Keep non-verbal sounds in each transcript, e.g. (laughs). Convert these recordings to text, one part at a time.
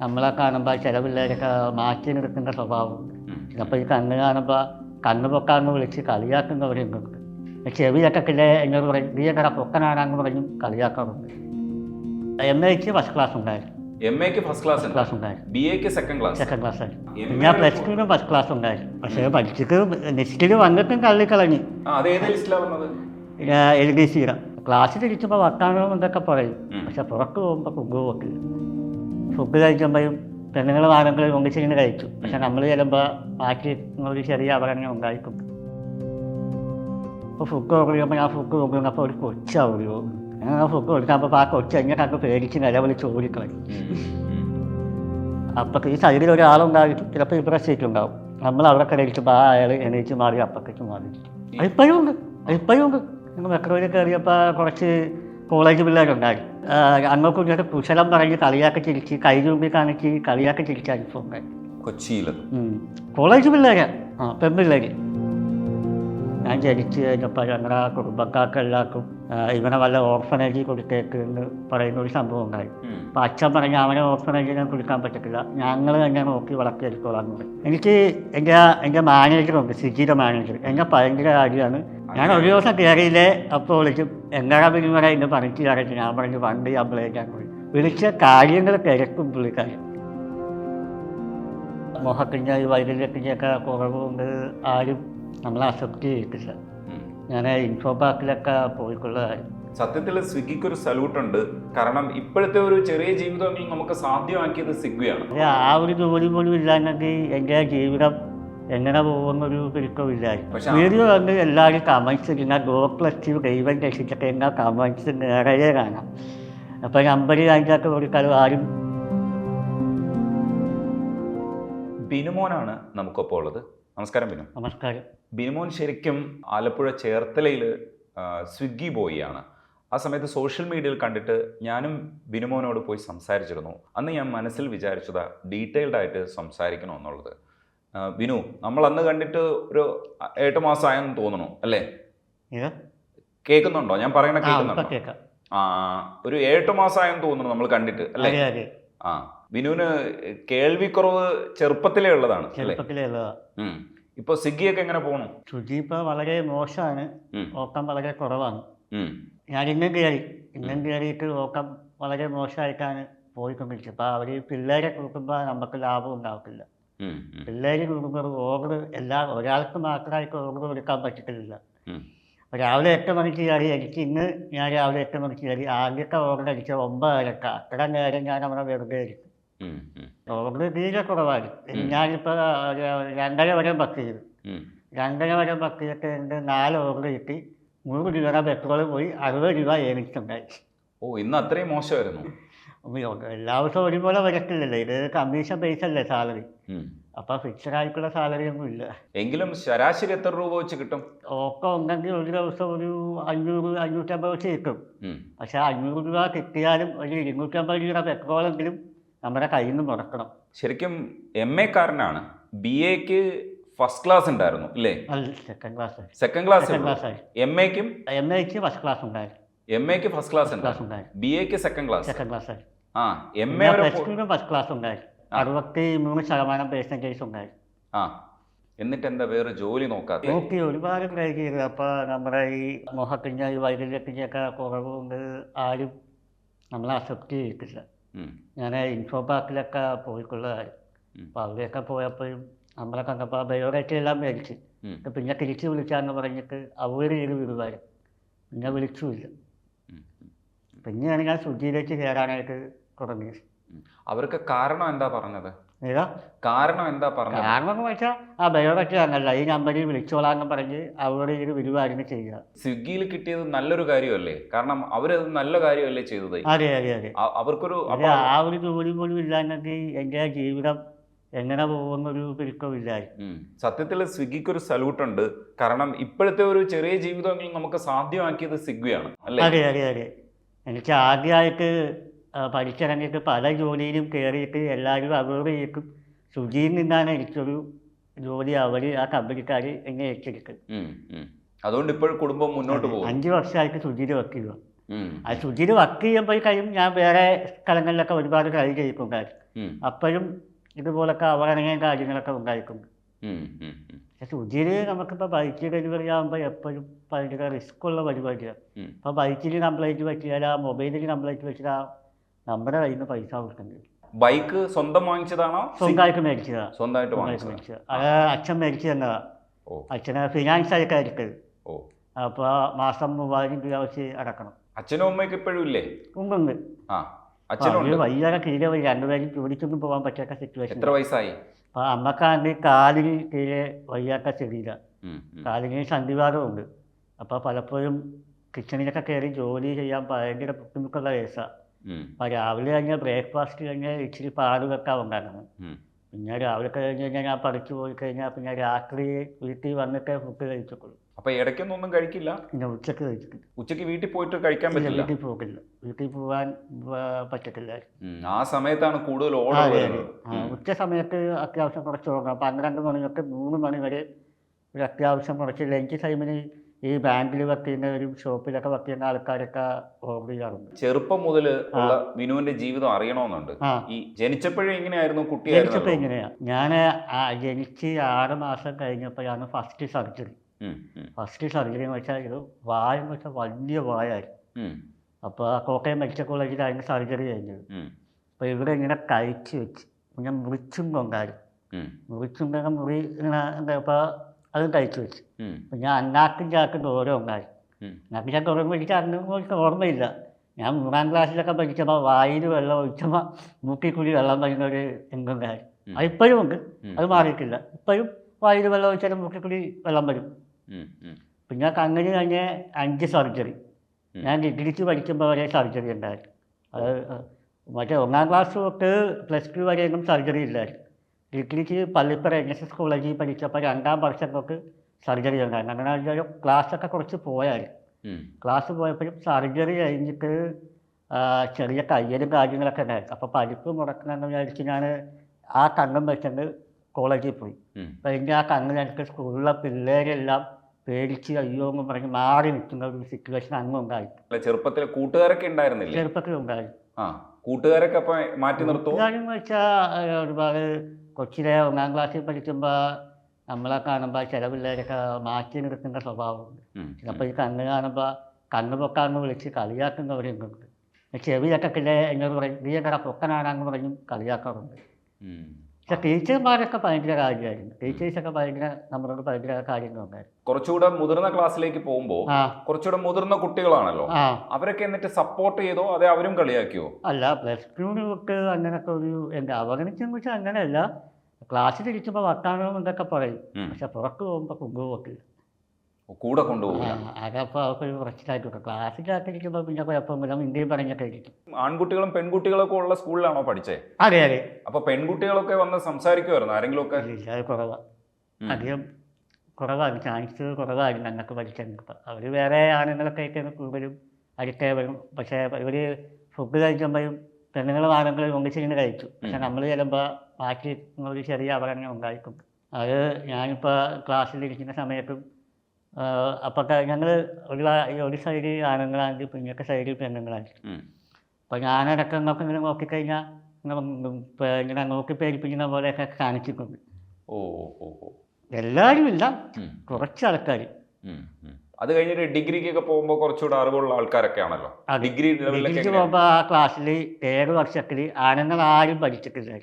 നമ്മളെ കാണുമ്പോൾ ചില പിള്ളേരൊക്കെ മാറ്റി നിർത്തുന്ന സ്വഭാവം. ചിലപ്പോൾ ഈ കണ്ണ് കാണുമ്പോൾ കണ്ണ് പൊക്കാന്ന് വിളിച്ച് കളിയാക്കുന്നവരുണ്ട് ചെവിയൊക്കെ കില്ലേ എന്നോട് പറയും നീ എങ്ങനെ പൊക്കനാണെന്ന് പറഞ്ഞും കളിയാക്കാറുണ്ട് എം എക്ക് ഫസ്റ്റ് ക്ലാസ് ഉണ്ടായിരുന്നു. എം എക്ക് ഫസ്റ്റ് ക്ലാസ് ഉണ്ട് ക്ലാസ് ഉണ്ടായിരുന്നു. B Ec second class second class ആയിരുന്നു. പ്ലസ് ടുവിനും ഫസ്റ്റ് ക്ലാസ് ഉണ്ടായിരുന്നു. പക്ഷേ പഠിച്ചിട്ട് ലിസ്റ്റിൽ വന്നിട്ടും വന്നത്? എൽ ഡി സിയുടെ ക്ലാസ്സിൽ ഇരിക്കുമ്പോൾ വട്ടാണോ എന്നൊക്കെ പറയും. പക്ഷെ പുറത്ത് പോകുമ്പോൾ കുങ്കു പോക്കില്ല ഫുഡ് കഴിക്കുമ്പോഴും പെണ്ണുങ്ങൾ വാരങ്ങളിൽ ഒന്നിച്ചിങ്ങനെ കഴിച്ചു. പക്ഷെ നമ്മൾ ചെല്ലുമ്പോൾ ബാക്കി ഒരു ചെറിയ അപകടങ്ങൾ ഉണ്ടായിരിക്കും അപ്പോൾ ഫുഡ് കൊടുക്കുമ്പോൾ ഞാൻ ഫുഡ് കൊടുക്കുന്നപ്പോൾ ഒരു കൊച്ചാവുകയോ അങ്ങനെ ഫുഡ് കൊടുക്കുമ്പോൾ ആ കൊച്ച് എങ്ങനെ പേടിച്ച് നിലവിളിച്ച് ചോദിക്കണം അപ്പം ഈ സൈഡിൽ ഒരാളുണ്ടായിട്ട് ചിലപ്പോൾ ഇവിടെ സീറ്റ് ഉണ്ടാവും. നമ്മൾ അവിടെ കയറിക്കുമ്പോൾ ആ അയാൾ എണീച്ച് മാറി അപ്പക്കേക്ക് മാറി. ഇപ്പോഴും ഉണ്ട്. ഇപ്പോഴും ഉണ്ട്. നിങ്ങൾ മെക്രോയിൽ കയറിയപ്പോൾ കുറച്ച് കോളേജ് പിള്ളേരുണ്ടായി അങ്ങോട്ട് ഇങ്ങോട്ട് കുശലം പറഞ്ഞ് കളിയാക്കി ചിരിച്ച് കൈ ചൂമ്പി കാണിച്ച് കളിയാക്കി ചിരിച്ച അനുഭവം കൊച്ചിയിൽ. കോളേജ് പിള്ളേര്. ആ പെൺപിള്ളേര്. ഞാൻ ജനിച്ച് കഴിഞ്ഞപ്പോൾ ഞങ്ങളുടെ കുടുംബക്കാർക്ക് എല്ലാവർക്കും ഇവനെ വല്ല ഓർഫനേജിൽ കൊടുത്തേക്ക് എന്ന് പറയുന്ന ഒരു സംഭവം ഉണ്ടായി. അപ്പം അച്ഛൻ പറഞ്ഞ അവനെ ഓർഫനേജിനെ കൊടുക്കാൻ പറ്റത്തില്ല. ഞങ്ങൾ തന്നെ നോക്കി വളർത്തിയെടുത്തോളാം എന്ന് പറയും എനിക്ക് എന്റെ എന്റെ മാനേജറുണ്ട് സിജിയുടെ മാനേജർ എന്നെ ഭയങ്കര കാര്യമാണ് ഞാൻ ഒരു ദിവസം കയറിയില്ലേ അപ്പോൾ വിളിക്കും എങ്ങനെ പിന്നെ ഇന്ന് പണിക്ക് കയറിയിട്ട്? ഞാൻ പറഞ്ഞു വണ്ടി അമ്പിളേക്കാൻ പോയി. വിളിച്ച കാര്യങ്ങൾ തിരക്കും പുള്ളിക്കാരൻ മോഹത്തിന്റെ വൈദ്യുതിയൊക്കെ കുറവുകൊണ്ട് ആരും നമ്മളെ അക്സെപ്റ്റ് ചെയ്തിട്ടില്ല. ഞാൻ ഇൻഫോ പാർക്കിലൊക്കെ പോയിക്കൊള്ളതായി. സത്യത്തിൽ സ്വിഗ്ഗിക്ക് ഒരു സല്യൂട്ട് ഉണ്ട് കാരണം ഇപ്പോഴത്തെ ഒരു ചെറിയ ജീവിതം നമുക്ക് സാധ്യമാക്കിയത് സ്വിഗ്ഗിയാണ്. ആ ഒരു ജോലി പോലും ഇല്ലാന്നെങ്കിൽ എന്റെ ജീവിതം എങ്ങനെ പോകുന്നൊരു പിടുക്കമില്ലായിരുന്നു വീഡിയോ കണ്ട് എല്ലാവരും കമൻസ് ഇങ്ങനെ ഗോ പ്ലസ് ടു ദൈവം രക്ഷിച്ചിട്ട് എന്ന കമൻസ് നിറയെ കാണാം. അപ്പം നമ്പർ അതിന്റെ കൊടുക്കാലും ആരും ബിനുമോനാണ് നമുക്കൊപ്പം ഉള്ളത്. നമസ്കാരം ബിനു. നമസ്കാരം. ബിനുമോൻ ശരിക്കും ആലപ്പുഴ ചേർത്തലയിൽ സ്വിഗ്ഗി ബോയിയാണ്. ആ സമയത്ത് സോഷ്യൽ മീഡിയയിൽ കണ്ടിട്ട് ഞാനും ബിനുമോനോട് പോയി സംസാരിച്ചിരുന്നു. അന്ന് ഞാൻ മനസ്സിൽ വിചാരിച്ചത് ഡീറ്റെയിൽഡ് ആയിട്ട് സംസാരിക്കണം എന്നുള്ളത്. ബിനു നമ്മൾ അന്ന് കണ്ടിട്ട് ഒരു എട്ട് മാസമായെന്ന് തോന്നുന്നു അല്ലേ? കേൾക്കുന്നുണ്ടോ? ഞാൻ പറയണ കേൾക്കുന്നുണ്ടോ? കേൾക്കാം. ആ ഒരു എട്ട് മാസമായെന്ന് തോന്നുന്നു നമ്മൾ കണ്ടിട്ട് അല്ലേ? ആ ബിനുവിന് കേൾവിക്കുറവ് ചെറുപ്പത്തിലേ ഉള്ളതാണ് ചെറുപ്പത്തിലേ ഉള്ളതാ. ഇപ്പൊ സിഗിയൊക്കെ എങ്ങനെ പോണു? ശുചി ഇപ്പൊ വളരെ മോശമാണ്. ഓക്കം വളരെ കുറവാണ്. ഞാൻ ഇന്നും കയറി ഇന്നും കയറിയിട്ട് ഓക്കം വളരെ മോശമായിട്ടാണ് പോയിക്കൊണ്ടിരിച്ചത് അപ്പൊ അവർ പിള്ളേരെ കൊടുക്കുമ്പോൾ നമുക്ക് ലാഭം ഉണ്ടാകത്തില്ല ഉം. ഉം. പിള്ളേർ ഓവർ എല്ലാ ഒരാൾക്ക് മാത്രമായിട്ട് ഓർഡർ കൊടുക്കാൻ പറ്റത്തില്ല. രാവിലെ എട്ട് മണിക്ക് കയറി എനിക്ക് ഇന്ന് ഞാൻ രാവിലെ എട്ട് മണിക്ക് കയറി ആദ്യത്തെ ഓർഡർ അടിച്ച ഒമ്പതരക്ക. അത്ര നേരം ഞാൻ അവിടെ വെറുതെ ഇരിക്കും. ഓവർ. ഓർഡർ തീരെ കുറവായിരുന്നു ഞാനിപ്പോ ഞാനിപ്പോൾ രണ്ടര വരെ ബസ് ചെയ്തു. രണ്ടര വരെ ബസ് ചെയ്തിട്ട് നാല് ഓർഡർ കിട്ടി. നൂറ് രൂപ പെട്രോൾ പോയി അറുപത് രൂപ എനിക്കുണ്ടായി. ഓ ഇന്ന് അത്രയും മോശമായിരുന്നു. എല്ലാ ദിവസവും ഒരുപോലെ വരത്തില്ലല്ലോ. ഇത് കമ്മീഷൻ ബേസ് അല്ലേ സാലറി? ഉം. അപ്പോൾ ഫിക്സഡ് ആയിട്ടുള്ള സാലറി ഒന്നും ഇല്ല. എങ്കിലും ശരാശരി എത്ര രൂപ വെച്ച് കിട്ടും? ഒക്കെ ഉണ്ടെങ്കിൽ ഒരു ദിവസം ഒരു അഞ്ഞൂറ് അഞ്ഞൂറ്റമ്പത് വെച്ച് കിട്ടും. പക്ഷെ അഞ്ഞൂറ് രൂപ കിട്ടിയാലും ഒരു ഇരുന്നൂറ്റമ്പത് രൂപ പെട്രോളെങ്കിലും നമ്മുടെ കയ്യിൽ നിന്ന് മുടക്കണം. ശരിക്കും എം എ കാരനാണ്. ബി എക്ക് ഫസ്റ്റ് ക്ലാസ് ഉണ്ടായിരുന്നു അല്ലേ second class second class M എക്കും M Ec first class ഉണ്ടായിരുന്നു എം എക്ക് ഫസ്റ്റ് ക്ലാസ് ഉണ്ടായിരുന്നു B Ec second class second class ആ എം എ ഫസ്റ്റ് ക്ലാസ് ഉണ്ടായിരുന്നു അറുപത്തി മൂന്ന് ശതമാനം പേഴ്സന്റേജ് ഉണ്ടായി. ആ. എന്നിട്ട് എന്താ വേറെ ജോലി നോക്കാതെ നോക്കി ഒരുപാട് ട്രൈ ചെയ്തു. അപ്പോൾ നമ്മുടെ ഈ മുഖത്തിന്റെ ഈ വൈദ്യുതിന്റെ ഒക്കെ കുറവ് കൊണ്ട് ആരും നമ്മളെ അക്സെപ്റ്റ് ചെയ്തിട്ടില്ല. ഞാൻ ഇൻഫോ പാർക്കിലൊക്കെ പോയിട്ടുള്ളതായി. അപ്പോൾ അവിടെയൊക്കെ പോയപ്പോഴും നമ്മളെ കണ്ടപ്പോൾ ബയോഡേറ്റ എല്ലാം മേടിച്ച്. പിന്നെ തിരിച്ച് വിളിച്ചാന്ന് പറഞ്ഞിട്ട് അവർ ചെയ്ത് വിടുവാരും പിന്നെ വിളിച്ചുമില്ല. പിന്നെയാണ് ഞാൻ ശുചിയിലേക്ക് കയറാനായിട്ട് തുടങ്ങിയത്. അവർക്ക് കാരണം എന്താ പറഞ്ഞത്? ഏതാ? കാരണം എന്താ പറഞ്ഞത്? കാരണം എന്ന് വെച്ചാൽ ആ ബയോഡേറ്റ അങ്ങല്ല ഈ നമ്പറിൽ വിളിച്ചോളാന്ന് പറഞ്ഞ് അവരോട് ഇത് വിടുവായിരുന്നു ചെയ്യുക. സ്വിഗ്ഗിയിൽ കിട്ടിയത് നല്ലൊരു കാര്യമല്ലേ? കാരണം അവരത് നല്ല കാര്യമല്ലേ ചെയ്തത്? അതെ അതെ അതെ. അവർക്കൊരു ആ ഒരു ജോലി പോലും ഇല്ലാന്നെങ്കിൽ എന്റെ ജീവിതം എങ്ങനെ പോകുന്നൊരു പിടുക്കമില്ലായിരുന്നു ഉം. സത്യത്തിൽ സ്വിഗ്ഗിക്ക് ഒരു സല്യൂട്ട് ഉണ്ട് കാരണം ഇപ്പോഴത്തെ ഒരു ചെറിയ ജീവിതമെങ്കിലും നമുക്ക് സാധ്യമാക്കിയത് സ്വിഗ്ഗിയാണ്. അല്ലേ? അതെ അതെ അതെ. എനിക്ക് ആദ്യമായിട്ട് പഠിച്ചിറങ്ങിയിട്ട് പല ജോലിയിലും കയറിയിട്ട് എല്ലാവരും അവരോട് ചെയ്യിക്കും സുജിയിൽ നിന്നാണ് എനിക്കൊരു ജോലി അവർ ആ കമ്പനിക്കാർ എന്നെ ഏറ്റെടുക്കുന്നത്. അതുകൊണ്ട് ഇപ്പോൾ കുടുംബം മുന്നോട്ട് പോകും അഞ്ച് വർഷമായിട്ട് സുജിയിൽ വർക്ക് ചെയ്യുക ആ ശുചിയിൽ വർക്ക് ചെയ്യുമ്പോൾ കഴിയും ഞാൻ വേറെ സ്ഥലങ്ങളിലൊക്കെ ഒരുപാട് ട്രൈ ചെയ്തിട്ടുണ്ടായിരുന്നു. അപ്പോഴും ഇതുപോലൊക്കെ അവഗണനയും കാര്യങ്ങളൊക്കെ ഉണ്ടായിട്ടുണ്ട്. ഉം. നമുക്കിപ്പോ നമുക്കിപ്പോൾ ബൈക്ക് ഡെലിവറി ആകുമ്പോൾ എപ്പോഴും ഭയങ്കര റിസ്ക് ഉള്ള പരിപാടിയാണ് അപ്പൊ ബൈക്കിൽ കംപ്ലൈന്റ് പറ്റിയാൽ മൊബൈലിൽ കംപ്ലൈന്റ് വെച്ചാൽ നമ്മുടെ കയ്യിൽ നിന്ന് പൈസ കൊടുക്കേണ്ടി ബൈക്ക് സ്വന്തം വാങ്ങിച്ചതാണോ? സ്വന്തമായിട്ട് മേടിച്ചതാണ് സ്വന്തമായിട്ട് മേടിച്ചത്. അത് അച്ഛൻ മേടിച്ചു തന്നതാണ് ഓ. അച്ഛന് ഫിനാൻസ് ആയിട്ട് എടുത്തത് അപ്പോൾ മാസം മൂവായിരം രൂപ വെച്ച് അടക്കണം. അച്ഛനും അമ്മയ്ക്ക് ഇപ്പോഴും ഇല്ലേ? ഉണ്ട് ആ. അച്ഛനുണ്ട്. വയ്യാതെ കീഴെ പോയി രണ്ടുപേരും ജോലിക്കൊന്നും പോകാൻ പറ്റാത്ത സിറ്റുവേഷൻ എത്ര വയസ്സായി? അപ്പോൾ അമ്മക്കാണ്ട് കാലിന് കീഴെ വയ്യാത്ത ചെടിയില്ല. കാലിന് സന്ധിവാദമുണ്ട് അപ്പോൾ പലപ്പോഴും കിച്ചണിലൊക്കെ കയറി ജോലി ചെയ്യാൻ ഭയങ്കര ബുദ്ധിമുട്ടുള്ള കേസാണ്. അപ്പോൾ രാവിലെ കഴിഞ്ഞാൽ ബ്രേക്ക്ഫാസ്റ്റ് കഴിഞ്ഞാൽ ഇച്ചിരി പാൽ ഉണ്ടാക്കണം ഉം. പിന്നെ രാവിലെ കഴിഞ്ഞ് കഴിഞ്ഞാൽ ഞാൻ പഠിച്ചു പോയി കഴിഞ്ഞാൽ പിന്നെ രാത്രി വീട്ടിൽ വന്നിട്ടേ ഫുഡ് കഴിച്ചിട്ടുള്ളൂ. അപ്പൊ ഇടയ്ക്കൊന്നും ഒന്നും കഴിക്കില്ല? പിന്നെ ഉച്ചയ്ക്ക് കഴിച്ചിട്ടില്ല. ഉച്ചയ്ക്ക് വീട്ടിൽ പോയിട്ട് കഴിക്കാൻ പറ്റില്ല? വീട്ടിൽ പോകില്ല വീട്ടിൽ പോകാൻ പറ്റത്തില്ല. ആ സമയത്താണ് കൂടുതൽ. ഉച്ച സമയത്ത് അത്യാവശ്യം കുറച്ച് ഉറങ്ങാം. പന്ത്രണ്ട് മണി തൊട്ട് മൂന്ന് മണി വരെ ഒരു അത്യാവശ്യം കുറച്ച് ലഞ്ച് ടൈമിന് ഈ ബാങ്കിൽ വർക്ക് ചെയ്യുന്ന ഒരു ഷോപ്പിലൊക്കെ വർക്ക് ചെയ്യുന്ന ആൾക്കാരൊക്കെ ഓർഡർ ചെയ്യാറുണ്ട്. ചെറുപ്പം മുതൽ ഉള്ള വിനുവിന്റെ ജീവിതം അറിയണമെന്നുണ്ട്. ഈ ജനിച്ചപ്പോഴേ എങ്ങനെയായിരുന്നു ജനിച്ചപ്പോൾ ജനിച്ചപ്പോ ഇങ്ങനെയാണ് ഞാൻ ജനിച്ച് ആറ് മാസം കഴിഞ്ഞപ്പോഴാണ് ഫസ്റ്റ് സർജറി ഫസ്റ്റ് സർജറി എന്ന് വെച്ചാൽ ഇത് വായെന്ന് വെച്ചാൽ വലിയ വായായിരുന്നു. അപ്പോൾ കോക്കയം മെഡിക്കൽ കോളേജിലായിരുന്നു സർജറി കഴിഞ്ഞത്. അപ്പോൾ ഇവിടെ ഇങ്ങനെ കഴിച്ച് വെച്ച് ഞാൻ മുറിച്ചും കൊണ്ടായിരുന്നു മുറിച്ചും കൊണ്ട മുറി ഇങ്ങനെ എന്താ അതും കഴിച്ചു വെച്ച്. ഞാൻ അന്നാക്കും ചാക്കും ദൂരം ഉണ്ടായി. അന്നാക്കും ചാക്ക് ഓർമ്മ എനിക്ക് അന്ന് എനിക്ക് ഓർമ്മയില്ല. ഞാൻ മൂന്നാം ക്ലാസ്സിലൊക്കെ പഠിച്ചപ്പോൾ വായിൽ വെള്ളം ഒഴിച്ചപ്പോൾ മൂക്കി കൂടി വെള്ളം വരുന്ന ഒരു എന്തുണ്ടായി അത് ഇപ്പോഴും ഉണ്ട്. അത് മാറിയിട്ടില്ല. ഇപ്പോഴും വായിൽ വെള്ളം ഒഴിച്ചാലും മൂക്കി കൂടി വെള്ളം വരും. പിന്നെ കണ്ണിന് കഴിഞ്ഞ അഞ്ച് സർജറി. ഞാൻ ഡിഗ്രിക്ക് പഠിക്കുമ്പോൾ വരെ സർജറി ഉണ്ടായിരുന്നു അത് മറ്റേ ഒന്നാം ക്ലാസ് തൊട്ട് പ്ലസ് ടു വരെയൊന്നും സർജറി ഇല്ലായിരുന്നു. ഡിഗ്രിക്ക് പള്ളിപ്പുറ എൻ എസ് എസ് കോളേജിൽ പഠിച്ചപ്പോൾ രണ്ടാം വർഷം തൊട്ട് സർജറി ഉണ്ടായിരുന്നു. അങ്ങനെ വെച്ചാൽ ക്ലാസ്സൊക്കെ കുറച്ച് പോയായിരുന്നു. ക്ലാസ് പോയപ്പോഴും സർജറി കഴിഞ്ഞിട്ട് ചെറിയ കയ്യലും കാര്യങ്ങളൊക്കെ ഉണ്ടായിരുന്നു. അപ്പോൾ പഠിപ്പ് മുടക്കണമെന്ന് വിചാരിച്ച് ഞാൻ ആ കണ്ണും വെച്ചിട്ട് കോളേജിൽ പോയി. അപ്പോൾ ആ ആ എനിക്ക് സ്കൂളിലെ പിള്ളേരെല്ലാം പേടിച്ച് അയ്യോ എന്ന് പറഞ്ഞ് മാറി നിൽക്കുന്ന ഒരു സിറ്റുവേഷൻ അങ്ങ് ഉണ്ടായി. ചെറുപ്പത്തിൽ കൂട്ടുകാരൊക്കെ ഉണ്ടായിരുന്നില്ല? ചെറുപ്പത്തിൽ ഉണ്ടായി. ആ. കൂട്ടുകാരൊക്കെ അപ്പൊ മാറ്റി നിർത്തും കാര്യം വെച്ചാൽ ഒരുപാട് കൊച്ചിലെ ഒന്നാം ക്ലാസ്സിൽ പഠിക്കുമ്പോൾ നമ്മളെ കാണുമ്പോൾ ചില പിള്ളേരൊക്കെ മാറ്റി നിർത്തുന്ന സ്വഭാവമുണ്ട്. ചിലപ്പോ ചിലപ്പോൾ ഈ കണ്ണ് കാണുമ്പോൾ കണ്ണ് പൊക്കാന്ന് വിളിച്ച് കളിയാക്കുന്നവരുണ്ട് ചെവിയൊക്കെ പിന്നെ എന്നോട് പറയും? നീ എങ്ങനെ പൊക്കനാണെന്ന് പറഞ്ഞും കളിയാക്കാറുണ്ട്. പക്ഷെ ടീച്ചർമാരൊക്കെ ഭയങ്കര കാര്യമായിരുന്നു. ടീച്ചേഴ്സൊക്കെ ഭയങ്കര നമ്മളോട് ഭയങ്കര കാര്യങ്ങളുണ്ടായിരുന്നു കുറച്ചുകൂടെ മുതിർന്ന ക്ലാസ്സിലേക്ക് പോകുമ്പോൾ കുറച്ചുകൂടെ മുതിർന്ന കുട്ടികളാണല്ലോ. അവരൊക്കെ എന്നിട്ട് സപ്പോർട്ട് ചെയ്തോ? അതെ അവരും കളിയാക്കിയോ? അല്ല പ്ലസ് ടുവിന് തൊട്ട് അങ്ങനെയൊക്കെ ഒരു എന്താ അവഗണിച്ചെന്ന് വെച്ചാൽ അങ്ങനെയല്ല. ക്ലാസ്സിൽ ഇരിക്കുമ്പോൾ വർത്താനം എന്നൊക്കെ പറയും. പക്ഷെ പുറത്ത് പോകുമ്പോൾ കൊണ്ടുപോകത്തില്ല കൂടെ കൊണ്ടുപോകില്ല അതപ്പോൾ കുറച്ചിലായിട്ട് ക്ലാസ്സിലാക്കിയിരിക്കുമ്പോൾ പിന്നെ പറഞ്ഞൊക്കെ ഇരിക്കും. ആൺകുട്ടികളും പെൺകുട്ടികളൊക്കെ ഉള്ള സ്കൂളിലാണോ പഠിച്ചേ? അതെ അതെ. അപ്പൊ പെൺകുട്ടികളൊക്കെ വന്ന് സംസാരിക്കുമായിരുന്നു ആരെങ്കിലും ഒക്കെ അത് കുറവാണ്. അധികം കുറവാണ് ചാൻസ് കുറവായിരുന്നു ഞങ്ങൾക്ക് പഠിച്ചെടുക്കുക അവർ വേറെ ആണുങ്ങളൊക്കെ ആയിട്ടാണ് കൂടുതലും അടുത്തേ വരും. പക്ഷേ ഇവർ ഫുഡ് കഴിക്കുമ്പോഴും പെണ്ണുങ്ങളും ആണുങ്ങളും ഒന്നിച്ചിരുന്ന് കഴിച്ചു. പക്ഷെ നമ്മൾ ചെല്ലുമ്പോൾ ബാക്കി ഒരു ചെറിയ അപകടങ്ങൾ ഉണ്ടായിട്ടുണ്ട്. അത് ഞാനിപ്പോൾ ക്ലാസ്സിലിരിക്കുന്ന സമയത്തും അപ്പൊക്കെ ഞങ്ങൾ ഒരു ഒരു സൈഡിൽ ആണുങ്ങളാണെങ്കിൽ പിന്നൊക്കെ സൈഡിൽ പെണ്ണുങ്ങളായിരിക്കും അപ്പൊ അപ്പോൾ ഞാനടക്കം നോക്കി ഇങ്ങനെ നോക്കിക്കഴിഞ്ഞാൽ ഇങ്ങനെ നോക്കി പേടിപ്പിക്കുന്ന പോലെയൊക്കെ കാണിച്ചിട്ടുണ്ട്. ഓ ഓ എല്ലാവരും ഇല്ല കുറച്ച് ആൾക്കാർ. അത് കഴിഞ്ഞിട്ട് ഡിഗ്രിക്കൊക്കെ പോകുമ്പോൾ കുറച്ചുകൂടെ അറിവുള്ള ആൾക്കാരൊക്കെ ആണല്ലോ. ഡിഗ്രി ഡിഗ്രിക്ക് പോകുമ്പോൾ ആ ക്ലാസ്സിൽ ഏഴ് വർഷത്തിൽ ആണുങ്ങൾ ആരും പഠിച്ചിട്ടില്ല.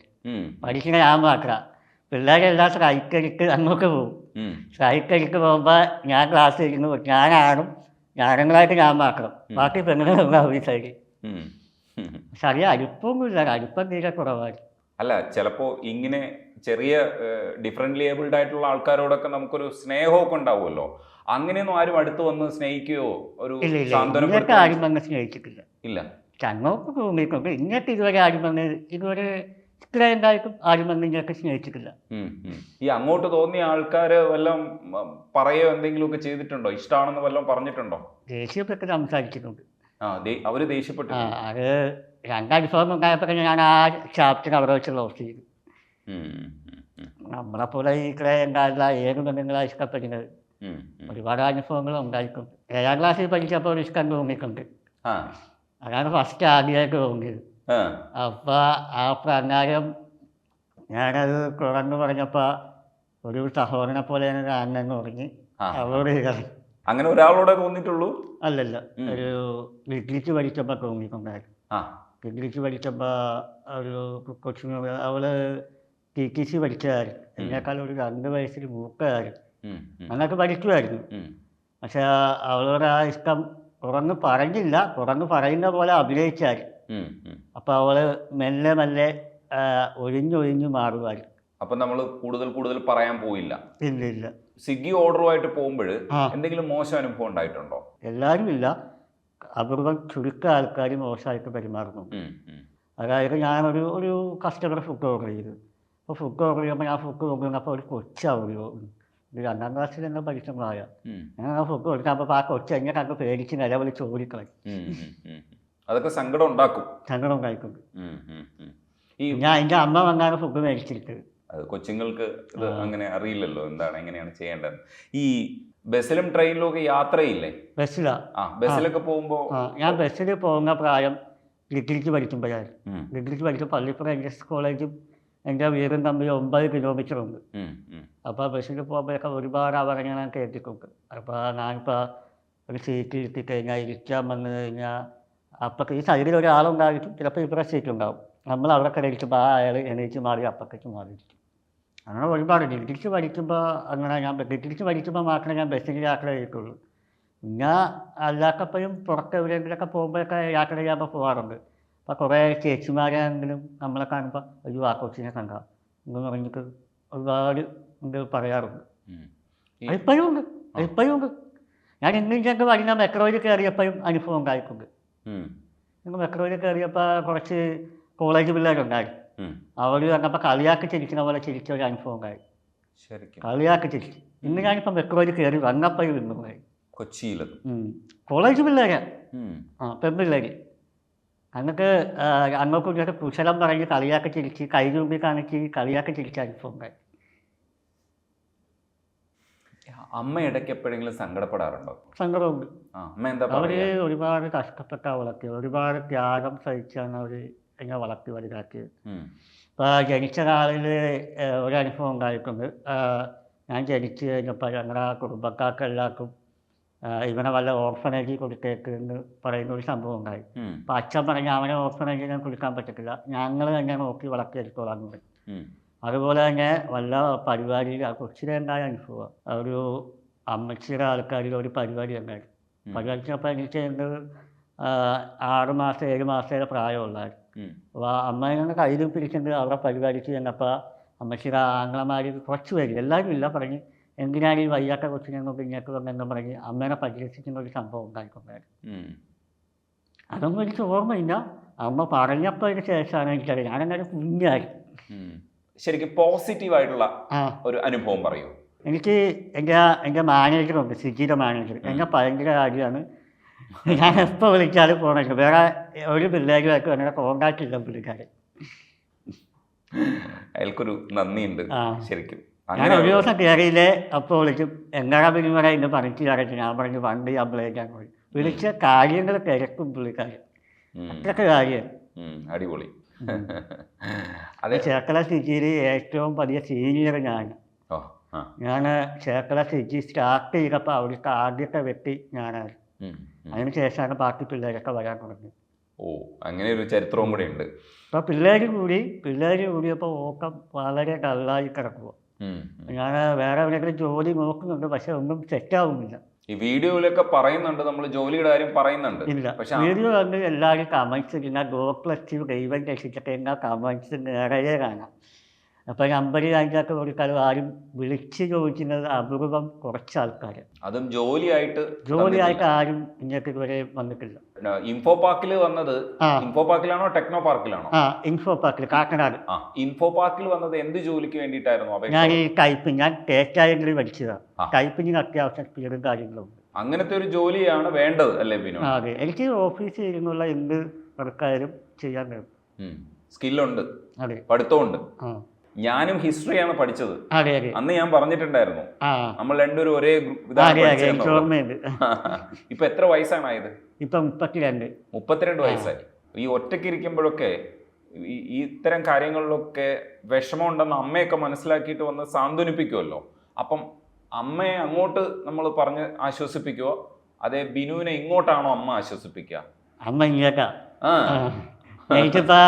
പഠിക്കുന്ന ഞാൻ മാത്രമാണ് പിള്ളേരെല്ലാം സ്ട്രൈക്കടിക്ക് അങ്ങോട്ട് പോകും. ഉം. സ്ട്രൈക്കടിക്ക് പോകുമ്പോൾ ഞാൻ ക്ലാസ് ഇരുന്ന് ഞാനാണും ഞാനങ്ങളായിട്ട് ഞാൻ മാത്രം ബാക്കി പെണ്ണുങ്ങൾ ഈ. പക്ഷെ അറിയാം അടുപ്പമൊന്നുമില്ല അടുപ്പം തീരെ കുറവാണ്. അല്ല ചിലപ്പോ ഇങ്ങനെ ചെറിയ ഡിഫറെന്റ് ലേബിൾഡ് ആയിട്ടുള്ള ആൾക്കാരോടൊക്കെ നമുക്കൊരു സ്നേഹമൊക്കെ ഉണ്ടാവുമല്ലോ. അങ്ങനെയൊന്നും ആരും അടുത്ത് വന്ന് സ്നേഹിക്കുകയോ ഒരു ആരും വന്ന് സ്നേഹിച്ചിട്ടില്ല. ഇല്ല. ചങ്ങോക്ക് തോന്നിയിട്ടുണ്ട് ഇങ്ങനത്തെ ഇതുവരെ ആരും വന്ന് ഇതുവരെ എന്തായിട്ടും ആരും വന്ന് ഇങ്ങനെയൊക്കെ സ്നേഹിച്ചിട്ടില്ല. ഈ അങ്ങോട്ട് തോന്നിയ ആൾക്കാർ വല്ലതും പറയോ എന്തെങ്കിലുമൊക്കെ ചെയ്തിട്ടുണ്ടോ? ഇഷ്ടമാണെന്ന് വല്ലതും പറഞ്ഞിട്ടുണ്ടോ? ദേഷ്യപ്പെട്ട് സംസാരിച്ചിട്ടുണ്ട്. ആ അവർ ദേഷ്യപ്പെട്ടു. ആ അത് രണ്ടനുഭവം ഉണ്ടായപ്പോൾ ഞാൻ ആ ചാപ്റ്റർ അവിടെ വെച്ച് ക്ലോസ് ചെയ്തു നമ്മളെപ്പോലെ ഈ ക്രേ ഉണ്ടായില്ല ഏത് ബന്ധങ്ങളാണ് ഇഷ്ടപ്പെടുന്നത്. ഒരുപാട് അനുഭവങ്ങൾ ഉണ്ടായിട്ടുണ്ട്. ഏഴാം ക്ലാസ്സിൽ പഠിച്ചപ്പോൾ ഒരു ഇഷ്ടം തോന്നിയിട്ടുണ്ട്. അതാണ് ഫസ്റ്റ് ആദ്യമായിട്ട് തോന്നിയത്. അപ്പോൾ ആ പ്രകാരം ഞാനത് തുറന്നു പറഞ്ഞപ്പോൾ ഒരു സഹോദരനെ പോലെ കാണുന്നതെന്ന് പറഞ്ഞ് അവരോട് അവളോട് അങ്ങനെ ഒരാളോടെ തോന്നിയിട്ടുള്ളൂ? അല്ലല്ല ഒരു ഡിഗ്രിക്ക് പഠിച്ചപ്പോൾ തോന്നിയിട്ടുണ്ടായിരുന്നു. ഡിഗ്രിക്ക് പഠിച്ചപ്പോൾ ഒരു കൊച്ചിന് അവൾ ടി ടി സി പഠിച്ചതായിരുന്നു. എന്നെക്കാൾ ഒരു രണ്ട് വയസ്സിൽ മൂക്കതായിരുന്നു അന്നൊക്കെ പഠിക്കുമായിരുന്നു. പക്ഷെ അവളോട് ആ ഇഷ്ടം തുറന്ന് പറഞ്ഞില്ല. തുറന്ന് പറയുന്ന പോലെ അഭിനയിച്ചാൽ. അപ്പോൾ അവൾ മെല്ലെ മെല്ലെ ഒഴിഞ്ഞൊഴിഞ്ഞ് മാറുവാൻ അപ്പൊ നമ്മൾ കൂടുതൽ കൂടുതൽ പറയാൻ പോയില്ല ഇല്ല ഇല്ല. സ്വിഗ്ഗി ഓർഡറുമായിട്ട് പോകുമ്പോൾ എന്തെങ്കിലും മോശം അനുഭവം ഉണ്ടായിട്ടുണ്ടോ? എല്ലാവരും ഇല്ല. അപൂർവം ചുരുക്ക ആൾക്കാർ മോശമായിട്ട് പെരുമാറുന്നു. അതായത് ഞാനൊരു ഒരു കസ്റ്റമർ ഫുഡ് ഓർഡർ ചെയ്തു. അപ്പോൾ ഫുഡ് ഓർഡർ ചെയ്യുമ്പോൾ ഞാൻ ഫുഡ് നോക്കുന്നപ്പോൾ ഒരു കൊച്ചാവുകയോ രണ്ടാം ക്ലാസ്സിൽ നിന്ന് പഠിച്ച പ്രായ. ഞാൻ ആ ഫുഡ് കൊടുത്തപ്പോൾ ആ കൊച്ചു എന്നെ കണ്ട് പേടിച്ച് നിലവിളിച്ച് ഓടിക്കളയും. അതൊക്കെ സങ്കടം ഉണ്ടാക്കും. സങ്കടം കഴിക്കുന്നു ഉം, ഉം, ഉം. ഈ ഞാൻ എന്റെ അമ്മ വന്നാണ് ഫുഡ് മേടിച്ചിരിക്കുന്നത് അത് കൊച്ചുങ്ങൾക്ക് ഇത് അങ്ങനെ അറിയില്ലല്ലോ എന്താണ് എങ്ങനെയാണ് ചെയ്യേണ്ടത് ഈ ബസ്സിലും ട്രെയിനിലും ഒക്കെ യാത്രയില്ലേ? ബസ്സിലാ. ആ ബസ്സിലൊക്കെ പോകുമ്പോൾ ഞാൻ ബസ്സിൽ പോകുന്ന പ്രായം ഡിഗ്രിക്ക് പഠിക്കുമ്പോഴായിരുന്നു. ഡിഗ്രിക്ക് പഠിച്ച പള്ളിപ്പുറം എൻ എസ് കോളേജും എന്റെ വീടും തമ്മിൽ ഒമ്പത് കിലോമീറ്റർ ഉണ്ട്. അപ്പോൾ ബസ്സിൽ പോകുമ്പോഴൊക്കെ ഒരുപാട് അപകടങ്ങൾ ഞാൻ കേട്ടിട്ടുണ്ട്. അപ്പോൾ ഞാനിപ്പോൾ ഒരു സീറ്റ് കിട്ടി കഴിഞ്ഞാൽ ഇരിക്കാൻ വന്നു കഴിഞ്ഞാൽ അപ്പം ഈ സൈഡിൽ ഒരാളുണ്ടായിരിക്കും ചിലപ്പോൾ ഇവിടെ സീറ്റ് ഉണ്ടാവും. നമ്മൾ അവിടെ കിടക്കുമ്പോൾ ആ അയാൾ എണീച്ച് മാറി അപ്പക്കേക്ക് മാറിയിരിക്കും. അങ്ങനെ ഒരുപാട് ഡിഗ്രിക്ക് പഠിക്കുമ്പോൾ അങ്ങനെ ഞാൻ ഡിഗ്രിക്ക് പഠിക്കുമ്പോൾ മാത്രമേ ഞാൻ ബസ്സിൽ യാത്ര ചെയ്തിട്ടുള്ളൂ. ഞാൻ അല്ലാത്തപ്പോഴും പുറത്ത് എവിടെയെങ്കിലുമൊക്കെ പോകുമ്പോഴൊക്കെ യാത്ര ചെയ്യാമ്പോൾ പോകാറുണ്ട് അപ്പോൾ കുറേ ചേച്ചിമാരാണെങ്കിലും നമ്മളെ കാണുമ്പോൾ അയ്യോ ആ കൊച്ചിനെ കണ്ട. എന്ന് പറഞ്ഞിട്ട് ഒരുപാട് ഇത് പറയാറുണ്ട്. എപ്പോഴും ഉണ്ട്. എപ്പോഴും ഉണ്ട്. ഞാൻ എന്നും ഞങ്ങൾക്ക് വരുന്ന മെട്രോയിൽ കയറിയപ്പോഴും അനുഭവം ഉണ്ടായിട്ടുണ്ട്. ഞങ്ങൾ മെക്രോയിൽ മെട്രോയിൽ കയറിയപ്പോൾ കുറച്ച് കോളേജ് പിള്ളേരുണ്ടായി. അവർ കണ്ടപ്പോൾ കളിയാക്കി ചിരിക്കുന്ന പോലെ ചിരിച്ച ഒരു അനുഭവം ഉണ്ടായി. കളിയാക്കി ചിരിച്ചു. ഇന്ന് ഞാനിപ്പോൾ മെട്രോയിൽ കയറി വന്നപ്പോഴും ഇന്നും കൊച്ചിയിലത്. കോളേജ് പിള്ളേരാണ് ആ പെൺപിള്ളേര്. അങ്ങക്ക് അങ്ങോട്ടും ഇങ്ങോട്ട് കുശലം പറഞ്ഞ് കളിയാക്കി ചിരിച്ച് കൈ ചൂമ്പി കാണിച്ച് കളിയാക്കി ചിരിച്ച അനുഭവം ഉണ്ടായി അമ്മ ഇടയ്ക്ക് എപ്പോഴെങ്കിലും സങ്കടപ്പെടാറുണ്ടോ? സങ്കടമുണ്ട്. അമ്മ എന്താ അവർ ഒരുപാട് കഷ്ടപ്പെട്ട വളർത്തി ഒരുപാട് ത്യാഗം സഹിച്ചാണ് അവർ എന്നെ വളർത്തി വലുതാക്കിയത്. ഇപ്പൊ ഇപ്പോൾ ജനിച്ച നാളിൽ ഒരനുഭവം ഉണ്ടായിട്ടുണ്ട്. ഞാൻ ജനിച്ച് കഴിഞ്ഞപ്പോൾ ഞങ്ങളുടെ കുടുംബക്കാർക്ക് എല്ലാവർക്കും ആ, ഇവനെ വല്ല ഓർഫനേജിൽ കൊടുത്തേക്ക് എന്ന് പറയുന്ന ഒരു സംഭവം ഉണ്ടായി. അപ്പൊ അച്ഛൻ പറഞ്ഞ അവനെ ഓർഫനേജിൽ ഞാൻ കൊടുക്കാൻ പറ്റത്തില്ല. ഞങ്ങൾ തന്നെ നോക്കി വളർത്തിയെടുത്തോളാം പറയും അതുപോലെ തന്നെ വല്ല പരിപാടിയിൽ ആ കൊച്ചിലെ ഉണ്ടായ അനുഭവം. ഒരു അമ്മച്ചിയുടെ ആൾക്കാരിൽ ഒരു പരിപാടി ഉണ്ടായിരുന്നു. പരിപാടി പരിപാടിച്ചപ്പോൾ എനിക്ക് ചെയ്യുന്നത് ആറ് മാസം ഏഴ് മാസത്തെ പ്രായമുള്ളായിരുന്നു. അപ്പോൾ അമ്മേനെ കയ്യിലും പിടിച്ചിട്ട് അവരുടെ പരിപാടിക്ക് ചെന്നപ്പോൾ അമ്മച്ചിയുടെ ആങ്ങളമാർ കുറച്ച് പേര് എല്ലാവരും ഇല്ല പറഞ്ഞ് എന്തിനാണ് ഈ വയ്യാത്ത കൊച്ചിനെ കൊണ്ട് ഇങ്ങോട്ട് വന്നെന്ന് പറഞ്ഞ് അമ്മേനെ പരിഹസിക്കുന്ന ഒരു സംഭവം ഉണ്ടായിട്ടുണ്ടായിരുന്നു ഉം. അതൊന്നും എനിക്ക് ഓർമ്മയില്ല. അമ്മ പറഞ്ഞപ്പോഴതിന് ശേഷമാണ് എനിക്കറിയാം. ഞാനങ്ങനെ കുഞ്ഞായി. ശരിക്കും പോസിറ്റീവ് ആയിട്ടുള്ള ആ. ഒരു അനുഭവം പറയൂ. എനിക്ക് എന്റെ എന്റെ മാനേജറുണ്ട് സിജിയുടെ മാനേജർ എന്നെ ഭയങ്കര കാര്യമാണ്. ഞാൻ എപ്പോൾ വിളിച്ചാലും ഫോണില്ല വേറെ ഒരു പിള്ളേരുമായിട്ട് അങ്ങനെ കോണ്ടാക്ട് ഇല്ല പുള്ളിക്കാരൻ. അയാൾക്കൊരു നന്ദിയുണ്ട് ആ. ശരിക്കും. ഞാൻ ഒരു ദിവസം കയറിയില്ലേ അപ്പോൾ വിളിക്കും എങ്ങനെ പിന്നെ ഇന്ന് പണിക്ക് കയറിയിട്ട് ഞാൻ പറഞ്ഞു വണ്ടി അമ്പലേക്കാൻ പോയി. വിളിച്ച കാര്യങ്ങൾ തിരക്കും പുള്ളിക്കാരൻ അത്രയ്ക്ക് കാര്യം. അടിപൊളി. (laughs) അതെ. ചേർക്കല സിറ്റിയിൽ ഏറ്റവും വലിയ സീനിയർ ഞാൻ ഞാൻ ചേർക്കല സിറ്റി സ്റ്റാർട്ട് ചെയ്തപ്പോൾ അവിടുത്തെ ആദ്യത്തെ വ്യക്തി ഞാനായിരുന്നു ഉം, ഉം. അതിന് ശേഷമാണ് ബാക്കി പിള്ളേരൊക്കെ വരാൻ തുടങ്ങിയത്. ഓ അങ്ങനെ ഒരു ചരിത്രവും കൂടെ ഉണ്ട്. അപ്പോൾ പിള്ളേർ കൂടി പിള്ളേർ കൂടിയപ്പോൾ ഓക്കം വളരെ ഡള്ളായി കിടക്കുക. ഞാൻ വേറെ എവിടെയെങ്കിലും ജോലി നോക്കുന്നുണ്ട് പക്ഷെ ഒന്നും സെറ്റാവുന്നില്ല ഈ വീഡിയോയിലൊക്കെ പറയുന്നുണ്ട് നമ്മൾ ജോലിയുടെ കാര്യം പറയുന്നുണ്ട്. ഇല്ല. പക്ഷെ വീഡിയോ കണ്ട് എല്ലാവരും കമന്റ്സ് ഗോ പ്ലസ് ടു ദൈവം രക്ഷിക്കട്ടെ എന്ന കമൻസ് നിറയെ കാണാം. അപ്പോൾ നമ്പർ അതിനകത്ത് കൊടുക്കാനും ആരും വിളിച്ച് ചോദിക്കുന്നത് അപൂർവം കുറച്ച് ആൾക്കാർ അതും ജോലിയായിട്ട് ജോലിയായിട്ട് ആരും ഇങ്ങോട്ട് ഇതുവരെ വന്നിട്ടില്ല. ഇൻഫോ പാർക്കിൽ വന്നത് ഇൻഫോ പാർക്കിലാണോ ടെക്നോ പാർക്കിലാണോ ആ ഇൻഫോ പാർക്കിൽ കാക്കനാട്. ആ ഇൻഫോ പാർക്കിൽ വന്നത് എന്ത് ജോലിക്ക് വേണ്ടിയിട്ടായിരുന്നു ഞാൻ ഈ ടൈപ്പിംഗ് ഞാൻ ടേറ്റായെങ്കിൽ പഠിച്ചതാണ് ടൈപ്പിംഗിന് ടൈപ്പിങ്ങിന് അത്യാവശ്യം സ്പീഡും കാര്യങ്ങളും അങ്ങനത്തെ ഒരു ജോലിയാണ് വേണ്ടത് അല്ലേ പിന്നെ അതെ. എനിക്ക് ഓഫീസിൽ ഇരുന്നുള്ള എന്ത് വർക്കായാലും ചെയ്യാൻ കഴിയും സ്കില്ലുണ്ട് പഠിത്തമുണ്ട്. ഞാനും ഹിസ്റ്ററിയാണ് പഠിച്ചത്. അന്ന് ഞാൻ പറഞ്ഞിട്ടുണ്ടായിരുന്നു. നമ്മൾ രണ്ടുപേരും ഒരേ (laughs) ഇപ്പൊ എത്ര വയസ്സാണ് ആയത് ഇപ്പം മുപ്പത്തിരണ്ട്. മുപ്പത്തിരണ്ട് വയസ്സായി. ഈ ഒറ്റയ്ക്ക് ഇരിക്കുമ്പോഴൊക്കെ ഇത്തരം കാര്യങ്ങളിലൊക്കെ വിഷമമുണ്ടെന്ന് അമ്മയൊക്കെ മനസ്സിലാക്കിയിട്ട് വന്ന് സാന്ത്വനിപ്പിക്കുമല്ലോ അപ്പം അമ്മയെ അങ്ങോട്ട് നമ്മൾ പറഞ്ഞ് ആശ്വസിപ്പിക്കുവോ? അതേ ബിനുവിനെ ഇങ്ങോട്ടാണോ അമ്മ ആശ്വസിപ്പിക്കുക? അമ്മ ഇങ്ങോട്ടാ. എനിക്കിപ്പോ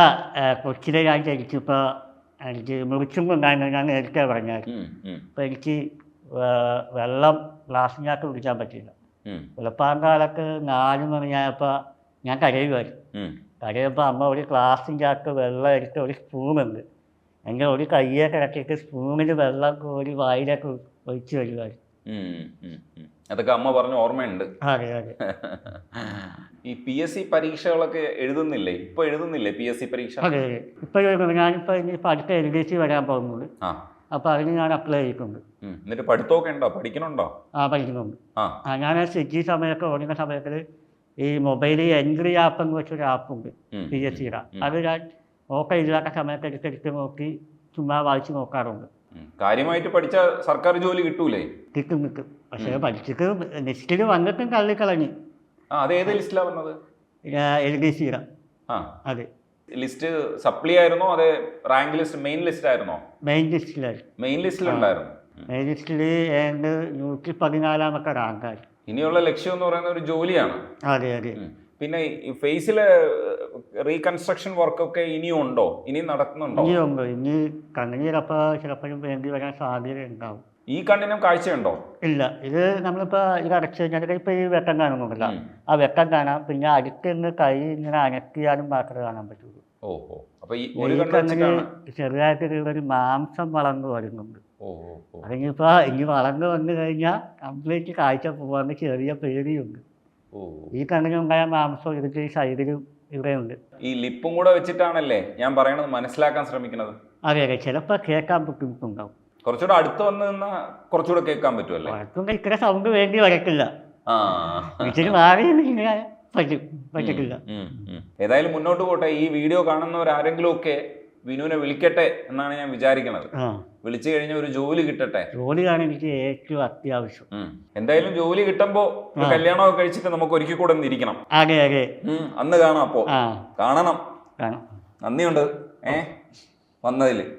കൊച്ചിലെ ഞാൻ ജനിച്ചപ്പോ എനിക്ക് മുറിച്ചുകൊണ്ടായിരുന്നു ഞാൻ നേരത്തെ ഉം, ഉം, എനിക്ക് വെള്ളം ഗ്ലാസ്സിനകത്ത് കുടിക്കാൻ പറ്റില്ല വെളുപ്പാങ്കാലത്ത് നാല് മണിയായപ്പോൾ ഞാൻ കരയുമായിരുന്നു കരയുമ്പോൾ അമ്മ ഒരു ഗ്ലാസിന്റെ അകത്ത് വെള്ളം എടുത്ത് ഒരു സ്പൂണുണ്ട്. എന്റെ ഒരു കയ്യെ കിടക്കിയിട്ട് സ്പൂണിൽ വെള്ളം കോരി വായിലേക്ക് ഒഴിച്ചു വരുമായിരുന്നു. അതൊക്കെ അമ്മ പറഞ്ഞ ഓർമ്മയുണ്ട്. ഈ പി എസ് സി പരീക്ഷകളൊക്കെ എഴുതുന്നില്ലേ? ഇപ്പൊ എഴുതുന്നില്ലേ പി എസ് സി പരീക്ഷ? അടുത്ത എൽ ഡി സി വരാൻ പോകുന്നത്. ആ. അപ്പോൾ അതിന് ഞാൻ അപ്ലൈ ചെയ്തിട്ടുണ്ട്. എന്നിട്ട് പഠിത്തമൊക്കെ ഉണ്ടോ? പഠിക്കണുണ്ടോ? ആ പഠിക്കുന്നുണ്ട്. ആ. ഞാൻ സ്വിഗ്ഗി സമയമൊക്കെ ഓടുന്ന സമയത്തിൽ ഈ മൊബൈലിൽ എൻട്രി ആപ്പ് എന്ന് വെച്ചൊരു ആപ്പുണ്ട് ഉണ്ട് പി എസ് സിയുടെ. അത് ഞാൻ ഓക്കെ ഇല്ലാത്ത സമയത്ത് എടുത്തെടുത്ത് നോക്കി ചുമ്മാ വായിച്ച് നോക്കാറുണ്ട്. കാര്യമായിട്ട് പഠിച്ച സർക്കാർ ജോലി കിട്ടൂലേ? കിട്ടും കിട്ടും. പക്ഷേ പഠിച്ചിട്ട് ലിസ്റ്റിൽ വന്നിട്ടും തള്ളിക്കളഞ്ഞു ആ അത് ഏത് ലിസ്റ്റിലാ വന്നത്? എൽ ഡി സിയുടെ ആ. അതെ. ലിസ്റ്റ് സപ്ലി ആയിരുന്നോ? അതെ റാങ്ക് ലിസ്റ്റ് മെയിൻ ലിസ്റ്റ് ആയിരുന്നോ? മെയിൻ ലിസ്റ്റിലായിരുന്നു. മെയിൻ ലിസ്റ്റിലുണ്ടായിരുന്നു. മെയിൻ ലിസ്റ്റിൽ ഏണ്ട് നൂറ്റി പതിനാലാമത്തെ റാങ്കായി ഇനിയുള്ള ലക്ഷ്യം എന്ന് പറയുന്ന ഒരു ജോലിയാണ്. അതെ അതെ. പിന്നെ ഈ ഫേസിലെ റീകൺസ്ട്രക്ഷൻ വർക്കൊക്കെ ഇനിയും ഉണ്ടോ? ഇനിയും നടക്കുന്നുണ്ടോ? ഇനിയുണ്ട്. ഇനി കണ്ണീരപ്പോൾ ചിലപ്പോഴും വേണ്ടി വരാൻ സാധ്യത ഉണ്ടാവും. ഈ കണ്ണിനും കാഴ്ചയുണ്ടോ? ഇല്ല. ഇത് നമ്മളിപ്പോൾ ഇത് അടച്ചു കഴിഞ്ഞാൽ ഇപ്പോൾ ഈ വെട്ടം കാണുന്നുണ്ടല്ല ആ വെട്ടം കാണാം. പിന്നെ അടുത്തുനിന്ന് കൈ ഇങ്ങനെ അനക്കിയാലും മാത്രമേ കാണാൻ പറ്റുള്ളൂ. ഓഹോ. അപ്പോൾ ഈ ഒരു കണ്ണിന് ചെറുതായിട്ട് ഒരു മാംസം വളർന്നു വരുന്നുണ്ട്. ഇപ്പൊ അതിനിപ്പോൾ ഇനി വളർന്നു വന്നു കഴിഞ്ഞാൽ കംപ്ലീറ്റ് കാഴ്ച പോകാൻ ചെറിയ പേടിയുണ്ട്. ഈ കണ്ണിനുണ്ടായ മാംസം ഇതിന്റെ ഈ സൈഡിലും ഇവിടെയുണ്ട്. ഈ ലിപ്പും കൂടെ വെച്ചിട്ടാണല്ലേ ഞാൻ പറയണത് മനസ്സിലാക്കാൻ ശ്രമിക്കുന്നത് അതെ അതെ. ചിലപ്പോൾ കേൾക്കാൻ ബുദ്ധിമുട്ടുണ്ടാവും. കുറച്ചുകൂടെ അടുത്ത് വന്ന് നിന്നാ കുറച്ചുകൂടെ കേൾക്കാൻ പറ്റുമല്ലേ കുഴപ്പമില്ല ഇത്ര സൗണ്ട് വേണ്ടി വരക്കില്ല ഇച്ചിരി മാറി പറ്റും പറ്റത്തില്ല. ഏതായാലും മുന്നോട്ട് പോട്ടെ. ഈ വീഡിയോ കാണുന്നവരാരെങ്കിലും ഒക്കെ വിനുവിനെ വിളിക്കട്ടെ എന്നാണ് ഞാൻ വിചാരിക്കുന്നത് വിളിച്ചു കഴിഞ്ഞ ഒരു ജോലി കിട്ടട്ടെ? ജോലിയാണ് എനിക്ക് ഏറ്റവും അത്യാവശ്യം. എന്തായാലും ജോലി കിട്ടുമ്പോ കല്യാണമൊക്കെ കഴിച്ചിട്ട് നമുക്ക് ഒരുക്കി കൂടെ ഇരിക്കണം. അതെ അതെ. അന്ന് കാണാം അപ്പോ. കാണണം. കാണാം. നന്ദിയുണ്ട്. ഏ? വന്നതിൽ.